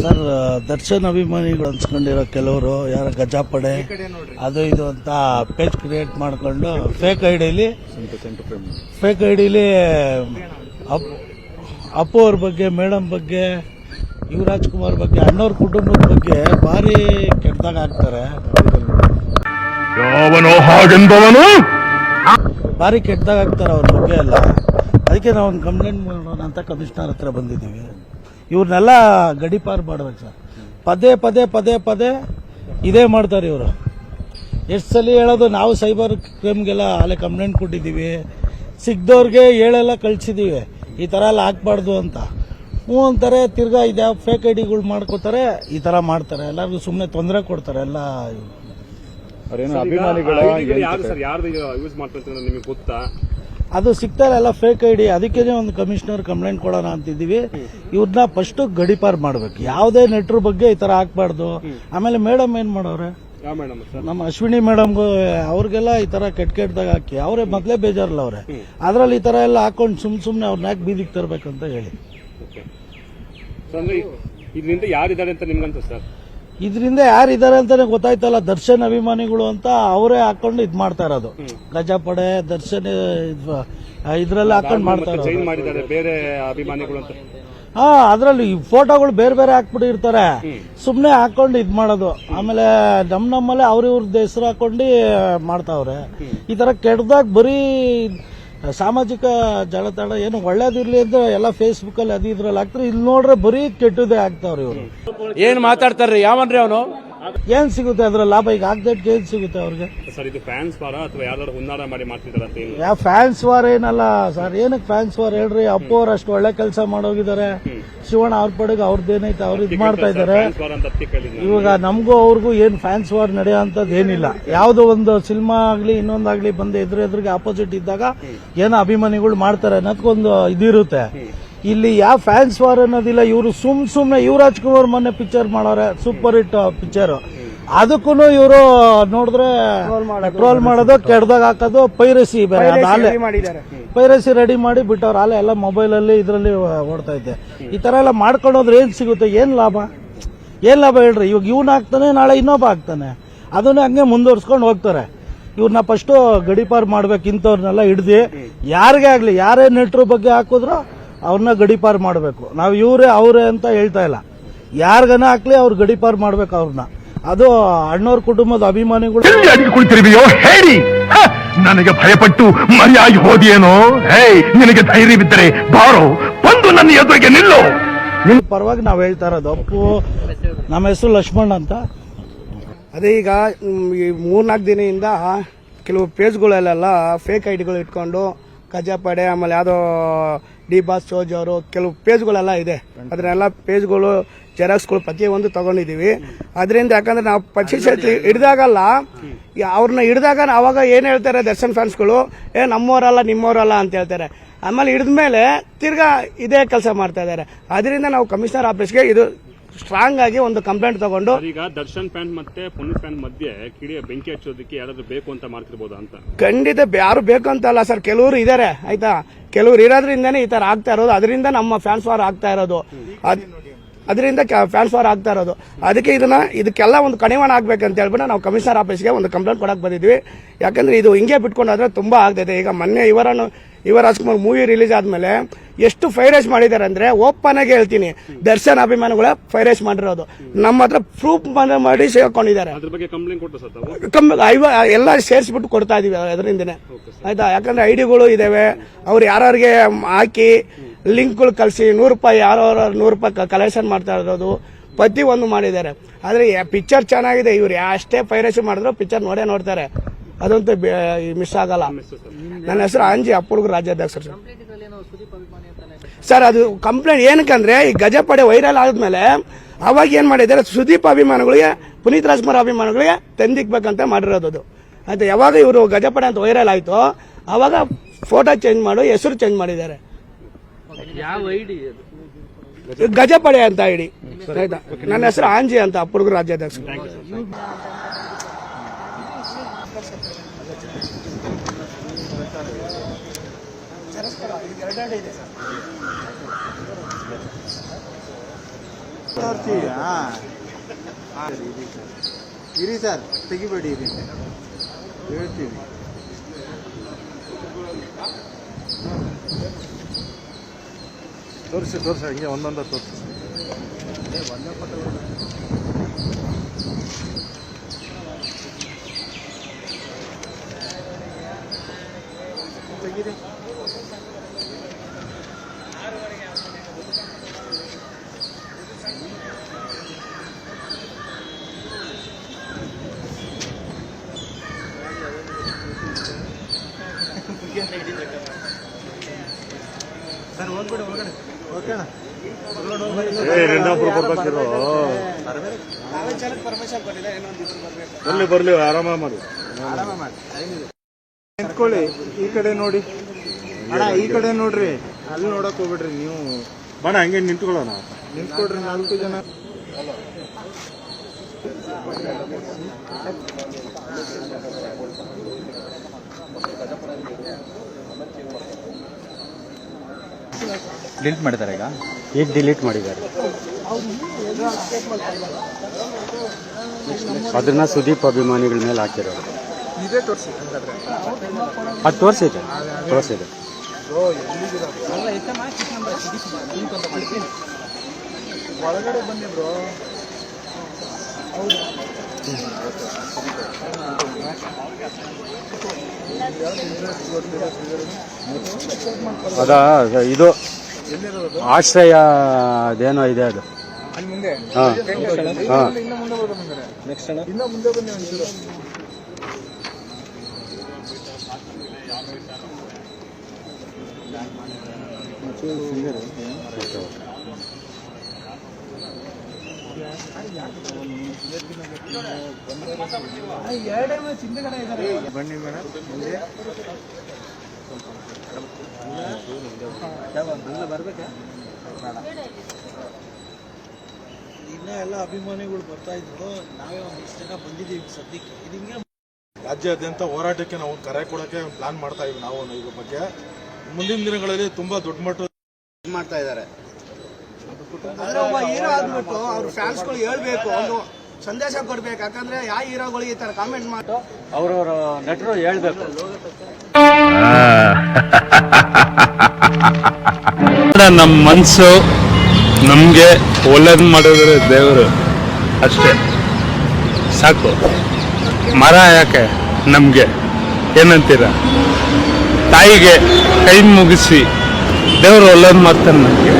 Sir Darshan ಅಭಿಮಾನಿಗಳು ಅನ್ಸ್ಕೊಂಡಿರೋ ಕೆಲವರು ಯಾರ ಗಜಾಪಡೆ ಅದು ಇದು ಅಂತ ಪೇಜ್ ಕ್ರಿಯೇಟ್ ಮಾಡ್ಕೊಂಡು ಫೇಕ್ ಐಡಿಲಿ ಫೇಕ್ ಐಡಿಲಿ ಅಪ್ಪು ಅವ್ರ ಬಗ್ಗೆ ಮೇಡಮ್ ಬಗ್ಗೆ ಯುವರಾಜ್ ಕುಮಾರ್ ಬಗ್ಗೆ ಅಣ್ಣವ್ರ ಕುಟುಂಬದ ಬಗ್ಗೆ ಭಾರಿ ಕೆಟ್ಟದಾಗ ಆಗ್ತಾರೆ ಭಾರಿ ಕೆಟ್ಟದಾಗ ಆಗ್ತಾರೆ ಅವ್ರ ಬಗ್ಗೆ ಎಲ್ಲ. ಅದಕ್ಕೆ ನಾವು ಒಂದು ಕಂಪ್ಲೇಂಟ್ ಮಾಡೋಣ ಅಂತ ಕಮಿಷನರ್ ಹತ್ರ ಬಂದಿದ್ದೀವಿ. ಇವ್ರನ್ನೆಲ್ಲ ಗಡಿಪಾರು ಮಾಡ್ಬೇಕು ಸರ್. ಪದೇ ಪದೇ ಪದೇ ಪದೇ ಇದೇ ಮಾಡ್ತಾರೆ ಇವರು. ಎಷ್ಟು ಸಲ ಹೇಳೋದು ನಾವು ಸೈಬರ್ ಕ್ರೈಮ್ಗೆಲ್ಲ ಅಲ್ಲೇ ಕಂಪ್ಲೇಂಟ್ ಕೊಟ್ಟಿದ್ದೀವಿ. ಸಿಗ್ದವ್ರಿಗೆ ಹೇಳೆಲ್ಲ ಕಳಿಸಿದ್ದೀವಿ ಈ ಥರ ಎಲ್ಲ ಹಾಕ್ಬಾರ್ದು ಅಂತ. ಹ್ಞೂ ಅಂತಾರೆ ತಿರ್ಗಾ ಇದ್ಯಾವ ಫೇಕ್ ಐ ಡಿಗಳು ಮಾಡ್ಕೋತಾರೆ ಈ ಥರ ಮಾಡ್ತಾರೆ. ಎಲ್ಲರಿಗೂ ಸುಮ್ಮನೆ ತೊಂದರೆ ಕೊಡ್ತಾರೆ ಎಲ್ಲ ಇವ್ರು. ಅವ್ರೇನು ಯಾರು ಸರ್? ಯಾರ್ದು ಯೂಸ್ ಮಾಡ್ತಾರೆ ನಿಮಗೆ ಗೊತ್ತಾ? ಅದು ಸಿಗ್ತಾ ಇಲ್ಲ ಎಲ್ಲ ಫೇಕ್ ಐ ಡಿ ಅದಕ್ಕೇನೆ ಒಂದು ಕಮಿಷನರ್ ಕಂಪ್ಲೇಂಟ್ ಕೊಡೋಣ ಅಂತಿದ್ದೀವಿ. ಇವ್ರನ್ನ ಫಸ್ಟ್ ಗಡಿಪಾರ್ ಮಾಡ್ಬೇಕು. ಯಾವುದೇ ನೆಟ್ರ ಬಗ್ಗೆ ಈ ತರ ಹಾಕ್ಬಾರ್ದು. ಆಮೇಲೆ ಮೇಡಮ್ ಏನ್ ಮಾಡೋರೆ? ನಮ್ಮ ಅಶ್ವಿನಿ ಮೇಡಮ್ಗೂ ಅವ್ರಿಗೆಲ್ಲ ಈ ತರ ಕೆಟ್ಟ ಕೆಟ್ಟದಾಗ ಹಾಕಿ ಅವರೇ ಮೊದಲೇ ಬೇಜಾರಲ್ಲ ಅವ್ರೆ. ಅದ್ರಲ್ಲಿ ಈ ತರ ಎಲ್ಲ ಹಾಕೊಂಡು ಸುಮ್ ಸುಮ್ನೆ ಅವ್ರನ್ನ ಯಾಕೆ ಬೀದಿಗೆ ತರ್ಬೇಕಂತ ಹೇಳಿ. ಇದರಿಂದ ಯಾರಿದ್ದಾರೆ ಅಂತ ನಿಮ್ಗಂತ ಸರ್? ಇದರಿಂದ ಯಾರಿದ್ದಾರೆ ಅಂತಾನೆ ಗೊತ್ತಾಯ್ತಲ್ಲ ದರ್ಶನ್ ಅಭಿಮಾನಿಗಳು ಅಂತ ಅವರೇ ಹಾಕೊಂಡು ಇದ್ ಮಾಡ್ತಾ ಇರೋದು. ಗಜಪಡೆ ದರ್ಶನ್ ಇದ್ರಲ್ಲಿ ಹಾಕೊಂಡು ಮಾಡ್ತಾ ಇರೋದು. ಬೇರೆ ಅಭಿಮಾನಿಗಳು ಅಂತ. ಹಾ ಅದ್ರಲ್ಲಿ ಫೋಟೋಗಳು ಬೇರೆ ಬೇರೆ ಹಾಕ್ಬಿಟ್ಟಿರ್ತಾರೆ. ಸುಮ್ನೆ ಹಾಕೊಂಡು ಇದ್ ಮಾಡೋದು. ಆಮೇಲೆ ನಮ್ ನಮ್ಮಲ್ಲೇ ಅವ್ರ ಇವ್ರದ್ದು ಹೆಸರು ಹಾಕೊಂಡು ಮಾಡ್ತಾವ್ರೆ. ಈ ತರ ಕೆಟ್ಟದಾಗ ಬರೀ ಸಾಮಾಜಿಕ ಜಾಲತಾಣ ಏನು ಒಳ್ಳೇದಿರ್ಲಿ ಅಂತ ಎಲ್ಲ ಫೇಸ್ಬುಕ್ ಅಲ್ಲಿ ಅದು ಇದ್ರಲ್ಲಿ ಹಾಕ್ತಾರೆ. ಇಲ್ಲಿ ನೋಡ್ರೆ ಬರೀ ಕೆಟ್ಟದೇ ಆಗ್ತಾವ್ರಿ ಇವರು. ಏನ್ ಮಾತಾಡ್ತಾರ್ರಿ? ಯಾವನ್ರಿ ಅವನು? ಏನ್ ಸಿಗುತ್ತೆ ಅದ್ರ ಲಾಭ? ಈಗ ಆಗ್ದಟ್ಟು ಏನ್ ಸಿಗುತ್ತೆ ಅವ್ರಿಗೆ? ಸರ್ ಇದು ಫ್ಯಾನ್ಸ್ ವಾರ ಅಥವಾ ಯಾರು ಹುನ್ನಾರ ಮಾಡಿ ಮಾಡ್ತಿದ್ದಾರೆ ಅಂತ ಏನು ಯಾವ ಫ್ಯಾನ್ಸ್ ವಾರ್ ಏನಲ್ಲ ಸರ್ ಏನಕ್ಕೆ ಫ್ಯಾನ್ಸ್ ವಾರ್ ಹೇಳ್ರಿ? ಅಪ್ಪು ಅವ್ರು ಅಷ್ಟು ಒಳ್ಳೆ ಕೆಲಸ ಮಾಡೋಗಿದ್ದಾರೆ ಶಿವಣ್ಣ ಅವ್ರ ಪಡೆಗೆ ಅವ್ರದ್ದೇನೈತೆ ಅವ್ರು ಇದು ಮಾಡ್ತಾ ಇದ್ದಾರೆ ಇವಾಗ ನಮಗೂ ಅವ್ರಿಗೂ ಏನು ಫ್ಯಾನ್ಸ್ ವಾರ್ ನಡೆಯೋ ಅಂತದ್ ಏನಿಲ್ಲ. ಯಾವುದೋ ಒಂದು ಸಿನಿಮಾ ಆಗ್ಲಿ ಇನ್ನೊಂದಾಗ್ಲಿ ಬಂದು ಎದುರು ಎದುರಿಗೆ ಆಪೋಸಿಟ್ ಇದ್ದಾಗ ಏನೋ ಅಭಿಮಾನಿಗಳು ಮಾಡ್ತಾರೆ ಅನ್ನೋದಕ್ಕೊಂದು ಇದಿರುತ್ತೆ. ಇಲ್ಲಿ ಯಾವ ಫ್ಯಾನ್ಸ್ ವಾರ್ ಅನ್ನೋದಿಲ್ಲ ಇವರು ಸುಮ್ ಸುಮ್ಮನೆ ಯುವರಾಜ್ ಕುಮಾರ್ ಮೊನ್ನೆ ಪಿಕ್ಚರ್ ಮಾಡೋರೆ ಸೂಪರ್ ಹಿಟ್ ಪಿಕ್ಚರ್ ಅದಕ್ಕೂ ಇವರು ನೋಡಿದ್ರೆ ಟ್ರೋಲ್ ಮಾಡೋದು ಕೆಡ್ದಾಗ ಹಾಕೋದು ಪೈರಸಿ ಪೈರಸಿ ರೆಡಿ ಮಾಡಿ ಬಿಟ್ಟವ್ರ ಆಲೆ ಎಲ್ಲ ಮೊಬೈಲ್ ಅಲ್ಲಿ ಇದರಲ್ಲಿ ಓಡ್ತಾ ಇದ್ದೆ. ಈ ತರ ಎಲ್ಲ ಮಾಡ್ಕೊಂಡು ಏನು ಏನ್ ಸಿಗುತ್ತೆ? ಏನು ಲಾಭ? ಏನ್ ಲಾಭ ಹೇಳ್ರಿ? ಇವಾಗ ಇವ್ನ ಹಾಕ್ತಾನೆ ನಾಳೆ ಇನ್ನೊಬ್ಬ ಹಾಕ್ತಾನೆ ಅದನ್ನ ಹಂಗೆ ಮುಂದುವರ್ಸ್ಕೊಂಡು ಹೋಗ್ತಾರೆ. ಇವ್ರನ್ನ ಫಸ್ಟು ಗಡಿಪಾರು ಮಾಡ್ಬೇಕು ಇಂಥವ್ರನ್ನೆಲ್ಲ ಹಿಡ್ದು ಯಾರಿಗೇ ಆಗಲಿ ಯಾರೇ ನೆಟ್ರ ಬಗ್ಗೆ ಹಾಕಿದ್ರು ಅವ್ರನ್ನ ಗಡಿಪಾರು ಮಾಡಬೇಕು. ನಾವು ಇವರೇ ಅವರೇ ಅಂತ ಹೇಳ್ತಾ ಇಲ್ಲ. ಯಾರಿಗನ ಹಾಕ್ಲಿ ಅವ್ರು ಗಡಿಪಾರು ಮಾಡ್ಬೇಕು ಅವ್ರನ್ನ ಅದು ಅಣ್ಣವ್ರ ಕುಟುಂಬದ ಅಭಿಮಾನಿಗಳು. ಕುಳಿತಿರುವೆಯೋ? ಹೇಳಿ! ನನಗೆ ಭಯಪಟ್ಟು ಮರಿಯಾಗಿ ಹೋದಿಯೇನೋ? ಹೇ ನಿನಗೆ ಧೈರ್ಯವಿದ್ದರೆ ಬಾರೋ. ಬಂದು ನನ್ನ ಎದುರಿಗೆ ನಿಲ್ಲು. ನಿಮ್ ಪರವಾಗಿ ನಾವ್ ಹೇಳ್ತಾ ಇರೋದು ಅಪ್ಪು ನಮ್ಮ ಹೆಸರು ಲಕ್ಷ್ಮಣ್ ಅಂತ. ಅದೇ ಈಗ ಈ ಮೂರ್ನಾಲ್ಕು ದಿನದಿಂದ ಕೆಲವು ಪೇಜ್ಗಳಲ್ಲೆಲ್ಲ ಫೇಕ್ ಐಡಿಗಳು ಇಟ್ಕೊಂಡು ಕಜಾಪಡೆ ಆಮೇಲೆ ಯಾವುದೋ ಡಿ ಬಾಸ್ ಚೋಜ್ ಅವರು ಕೆಲವು ಪೇಜ್ಗಳೆಲ್ಲ ಇದೆ. ಅದನ್ನೆಲ್ಲ ಪೇಜ್ಗಳು ಜೆರಾಕ್ಸ್ಗಳು ಪ್ರತಿಯೊಂದು ತಗೊಂಡಿದ್ದೀವಿ. ಅದರಿಂದ ಯಾಕಂದ್ರೆ ನಾವು ಪರಿಶೀಲಿಸಿ ಹಿಡಿದಾಗಲ್ಲ. ಅವ್ರನ್ನ ಹಿಡಿದಾಗ ಅವಾಗ ಏನು ಹೇಳ್ತಾರೆ ದರ್ಶನ್ ಫ್ಯಾನ್ಸ್ಗಳು? ಏ ನಮ್ಮವರಲ್ಲ ನಿಮ್ಮವರಲ್ಲ ಅಂತ ಹೇಳ್ತಾರೆ. ಆಮೇಲೆ ಹಿಡಿದ್ಮೇಲೆ ತಿರ್ಗಾ ಇದೇ ಕೆಲಸ ಮಾಡ್ತಾ ಇದ್ದಾರೆ. ಅದರಿಂದ ನಾವು ಕಮಿಷನರ್ ಆಫೀಸ್ಗೆ ಇದು ಸ್ಟ್ರಾಂಗ್ ಆಗಿ ಒಂದು ಕಂಪ್ಲೇಂಟ್ ತಗೊಂಡು ಈಗ ದರ್ಶನ್ ಪ್ಯಾಂಟ್ ಮತ್ತೆ ಪುನೀತ್ ಪ್ಯಾಂಟ್ ಮಧ್ಯೆ ಕಿಡಿಯ ಬೆಂಕಿ ಹಚ್ಚೋದಕ್ಕೆ ಯಾರಾದ್ರೂ ಬೇಕು ಅಂತ ಮಾಡ್ತಿರ್ಬೋದು ಅಂತ? ಖಂಡಿತ ಯಾರು ಬೇಕು ಅಂತ ಅಲ್ಲ ಸರ್ ಕೆಲವರು ಇದಾರೆ ಆಯ್ತಾ? ಕೆಲವರು ಇರೋದ್ರಿಂದನೇ ಈ ತರ ಆಗ್ತಾ ಇರೋದು ಅದರಿಂದ ನಮ್ಮ ಫ್ಯಾನ್ಸ್ ವಾರ್ ಆಗ್ತಾ ಇರೋದು. ಅದರಿಂದ ಟ್ರಾನ್ಸ್ಫರ್ ಆಗ್ತಾ ಇರೋದು. ಅದಕ್ಕೆ ಇದನ್ನ ಇದಕ್ಕೆಲ್ಲ ಒಂದು ಕಡಿವಾಣ ಆಗ್ಬೇಕಂತ ಹೇಳ್ಬಿಟ್ಟು ನಾವು ಕಮಿಷನರ್ ಆಫೀಸ್ಗೆ ಒಂದು ಕಂಪ್ಲೇಂಟ್ ಕೊಡಕ್ ಬಂದಿದ್ವಿ. ಯಾಕಂದ್ರೆ ಇದು ಹಿಂಗೆ ಬಿಟ್ಕೊಂಡಾದ್ರೆ ತುಂಬಾ ಆಗ್ತೈತೆ. ಈಗ ಮೊನ್ನೆ ಇವರನ್ನು ಯುವ ರಾಜ್ಕುಮಾರ್ ಮೂವಿ ರಿಲೀಸ್ ಆದ್ಮೇಲೆ ಎಷ್ಟು ಫೈರೇಜ್ ಮಾಡಿದ್ದಾರೆ ಅಂದ್ರೆ ಓಪನ್ ಆಗಿ ಹೇಳ್ತೀನಿ. ದರ್ಶನ್ ಅಭಿಮಾನಿಗಳ ಫೈರೇಜ್ ಮಾಡಿರೋದು. ನಮ್ಮ ಹತ್ರ ಪ್ರೂಫ್ ಮಾಡಿ ಸೇರ್ಕೊಂಡಿದ್ದಾರೆ. ಎಲ್ಲ ಸೇರಿಸ್ಬಿಟ್ಟು ಕೊಡ್ತಾ ಇದೀವಿ ಅದರಿಂದನೇ. ಆಯ್ತಾ? ಯಾಕಂದ್ರೆ ಐಡಿಗಳು ಇದಾವೆ. ಅವ್ರು ಯಾರ್ಯಾರಿಗೆ ಹಾಕಿ ಲಿಂಕ್ಗಳು ಕಳಿಸಿ ನೂರು ರೂಪಾಯಿ ಯಾರೋ ನೂರು ರೂಪಾಯಿ ಕಲೆಕ್ಷನ್ ಮಾಡ್ತಾ ಇರೋದು ಪ್ರತಿ ಒಂದು ಮಾಡಿದ್ದಾರೆ. ಆದ್ರೆ ಪಿಕ್ಚರ್ ಚೆನ್ನಾಗಿದೆ ಇವ್ರು ಅಷ್ಟೇ ಪೈರಸಿ ಮಾಡಿದ್ರು ಪಿಕ್ಚರ್ ನೋಡೇ ನೋಡ್ತಾರೆ. ಅದಂತೂ ಮಿಸ್ ಆಗಲ್ಲ. ನನ್ನ ಹೆಸರು ಅಂಜಿ ಅಪ್ಪುಡುಗು ರಾಜ್ಯಾಧ್ಯಕ್ಷರು ಸರ್. ಸರ್ ಅದು ಕಂಪ್ಲೇಂಟ್ ಏನಕ್ಕಂದ್ರೆ ಈ ಗಜಪಡೆ ವೈರಲ್ ಆದ್ಮೇಲೆ ಅವಾಗ ಏನು ಮಾಡಿದ್ದಾರೆ ಸುದೀಪ್ ಅಭಿಮಾನಿಗಳಿಗೆ ಪುನೀತ್ ರಾಜ್ಕುಮಾರ್ ಅಭಿಮಾನಿಗಳಿಗೆ ತಂದಿಕ್ಬೇಕಂತ ಮಾಡಿರೋದು ಅದು. ಆಯ್ತಾ ಯಾವಾಗ ಇವರು ಗಜಪಡೆ ಅಂತ ವೈರಲ್ ಆಯಿತು ಅವಾಗ ಫೋಟೋ ಚೇಂಜ್ ಮಾಡು ಹೆಸರು ಚೇಂಜ್ ಮಾಡಿದ್ದಾರೆ. ಗಜಪಡೆ ಅಂತ ಇಡಿ ಆಯ್ತಾ? ನನ್ನ ಹೆಸರು ಆಂಜಿ ಅಂತ ಅಪ್ಪುಡುಗರು ರಾಜ್ಯಾಧ್ಯಕ್ಷ. ಇರಿ ಸರ್ ತೆಗಿಬೇಡಿ ಇರಿ ಹೇಳ್ತೀವಿ. ತೋರಿಸಿ ತೋರಿಸಿ ಹಂಗೆ ಒಂದೊಂದ ತೋರಿಸಿ. ಸರ್ ಹೋಗ್ಬಿಡು ಒಳಗಡೆ ಬರ್ಲಿ ಬರ್ಲಿ ಆರಾಮ ಮಾಡಿ. ನಿಂತ್ಕೊಳ್ಳಿ ಈ ಕಡೆ ನೋಡಿ. ಅಣ್ಣ ಈ ಕಡೆ ನೋಡ್ರಿ. ಅಲ್ಲಿ ನೋಡಕ್ ಹೋಗ್ಬಿಡ್ರಿ ನೀವು. ಬಣ ಹಂಗೆ ನಿಂತ್ಕೊಳ್ಳೋಣ. ನಿಂತ್ಕೊಡ್ರಿ ನಾಲ್ಕು ಜನ. ಡಿಲೀಟ್ ಮಾಡಿದ್ದಾರೆ ಈಗ? ಈಗ ಡಿಲೀಟ್ ಮಾಡಿದ್ದಾರೆ. ಅದನ್ನ ಸುದೀಪ್ ಅಭಿಮಾನಿಗಳ ಮೇಲೆ ಹಾಕಿರೋದು ಇದೇ ತೋರಿಸಿ ಹಂಗಾದ್ರೆ. ಅದು ತೋರಿಸಿದೆ. ತೋರಿಸಿದೆ. ಒಳಗಡೆ ಅದ ಇದು ಆಶ್ರಯ ಅದೇನೋ ಇದೆ ಅದು. ಅಲ್ಲಿ ಮುಂದೆ? ಹಾ. ಮುಂದೆ ಬನ್ನಿ ಮೇಡಮ್ ಮುಂದೆ. ಇನ್ನೂ ಎಲ್ಲ ಅಭಿಮಾನಿಗಳು ಬರ್ತಾ ಇದ್ರು. ನಾವೇ ಒಂದಿಷ್ಟು ಜನ ಬಂದಿದ್ದೀವಿ ಸದ್ಯಕ್ಕೆ. ಇದು ಹಿಂಗೆ ರಾಜ್ಯಾದ್ಯಂತ ಹೋರಾಟಕ್ಕೆ ನಾವು ಕರೆ ಕೊಡಕ್ಕೆ ಪ್ಲಾನ್ ಮಾಡ್ತಾ ಇದ್ವಿ ನಾವು ಇದ್ರ ಬಗ್ಗೆ. ಮುಂದಿನ ದಿನಗಳಲ್ಲಿ ತುಂಬಾ ದೊಡ್ಡ ಮಟ್ಟ ಮಾಡ್ತಾ ಇದ್ದಾರೆ. ಅಂದ್ರೆ ಒಬ್ಬ ಹೀರೋ ಆಗ್ಬಿಟ್ಟು ಅವ್ರ ಫ್ಯಾನ್ಸ್ಗಳು ಹೇಳ್ಬೇಕು ಒಂದು ಸಂದೇಶ ಕೊಡ್ಬೇಕು. ಯಾಕಂದ್ರೆ ಯಾ ಹೀರೋಗಳು ಈ ತರ ಕಾಮೆಂಟ್ ಮಾಡಿ ಅವ್ರವ್ರ ನಟರು ಹೇಳ್ಬೇಕು. ನಮ್ಮ ಮನಸ್ಸು ನಮಗೆ ಒಳ್ಳೇದು ಮಾಡಿದ್ರೆ ದೇವರು ಅಷ್ಟೇ. ಸಾಕು. ಮರ ಯಾಕೆ ನಮಗೆ? ಏನಂತೀರ? ತಾಯಿಗೆ ಕೈ ಮುಗಿಸಿ ದೇವರು ಒಳ್ಳೇದು ಮಾಡ್ತಾನೆ ನಮಗೆ.